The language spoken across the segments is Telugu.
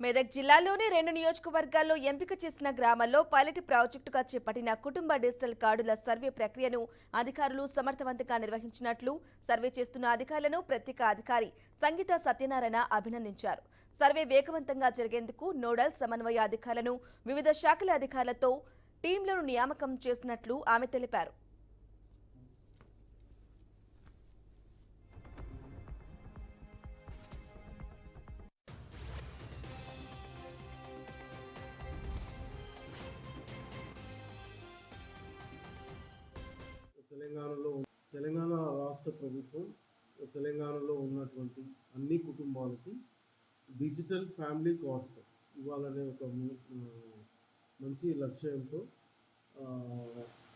మెదక్ జిల్లాలోని రెండు నియోజకవర్గాల్లో ఎంపిక చేసిన గ్రామాల్లో పైలట్ ప్రాజెక్టుగా చేపట్టిన కుటుంబ డిజిటల్ కార్డుల సర్వే ప్రక్రియను అధికారులు సమర్థవంతంగా నిర్వహించినట్లు సర్వే చేస్తున్న అధికారులను ప్రత్యేక అధికారి సంగీత సత్యనారాయణ అభినందించారు. సర్వే వేగవంతంగా జరిగేందుకు నోడల్ సమన్వయ అధికారులను వివిధ శాఖల అధికారులతో టీంలను నియామకం చేసినట్లు ఆమె తెలిపారు. తెలంగాణలో తెలంగాణ రాష్ట్ర ప్రభుత్వం తెలంగాణలో ఉన్నటువంటి అన్ని కుటుంబాలకి డిజిటల్ ఫ్యామిలీ కార్డ్స్ ఇవ్వాలనే ఒక మంచి లక్ష్యంతో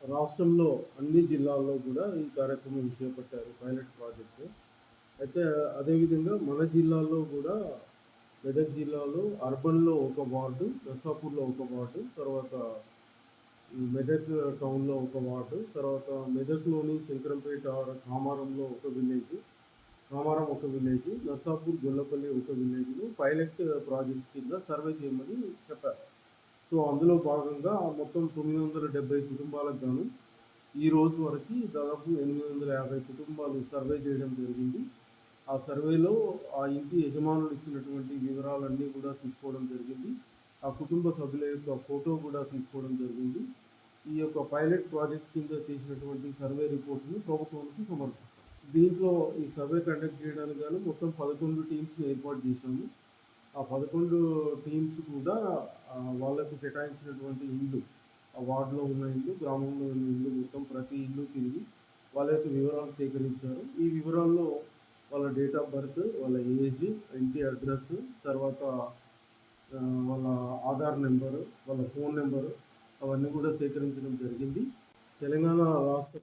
రాష్ట్రంలో అన్ని జిల్లాల్లో కూడా ఈ కార్యక్రమం చేపట్టారు పైలట్ ప్రాజెక్ట్. అయితే అదేవిధంగా మన జిల్లాలో కూడా మెదక్ జిల్లాలో అర్బన్లో ఒక వార్డు నర్సాపూర్లో ఒక వార్డు తర్వాత మెదక్ టౌన్లో ఒక వార్డు తర్వాత మెదక్లోని శంకరంపేట కామారంలో ఒక విలేజ్ కామారం ఒక విలేజ్ నర్సాపూర్ గొల్లపల్లి ఒక విలేజ్ను పైలట్ ప్రాజెక్ట్ కింద సర్వే చేయమని చెప్పారు. సో అందులో భాగంగా మొత్తం తొమ్మిది వందల డెబ్బై కుటుంబాలకు గాను ఈ రోజు వరకు దాదాపు ఎనిమిది వందల యాభై కుటుంబాలు సర్వే చేయడం జరిగింది. ఆ సర్వేలో ఆ ఇంటి యజమానులు ఇచ్చినటువంటి వివరాలన్నీ కూడా తీసుకోవడం జరిగింది. కుటుంబ సభ్యుల యొక్క ఫోటో కూడా తీసుకోవడం జరిగింది. ఈ యొక్క పైలట్ ప్రాజెక్ట్ కింద చేసినటువంటి సర్వే రిపోర్ట్ని ప్రభుత్వానికి సమర్పిస్తాం. దీంట్లో ఈ సర్వే కండక్ట్ చేయడానికి గాను మొత్తం పదకొండు టీమ్స్ ఏర్పాటు చేశాము. ఆ పదకొండు టీమ్స్ కూడా వాళ్ళకు కేటాయించినటువంటి ఇల్లు ఆ వార్డులో ఉన్న ఇల్లు గ్రామంలో ఉన్న ఇల్లు మొత్తం ప్రతి ఇల్లు తిరిగి వాళ్ళ యొక్క వివరాలు సేకరించారు. ఈ వివరాల్లో వాళ్ళ డేట్ ఆఫ్ బర్త్ వాళ్ళ ఏజ్ ఇంటి అడ్రస్ తర్వాత వాళ్ళ ఆధార్ నెంబరు వాళ్ళ ఫోన్ నెంబరు అవన్నీ కూడా సేకరించడం జరిగింది. తెలంగాణ రాష్ట్ర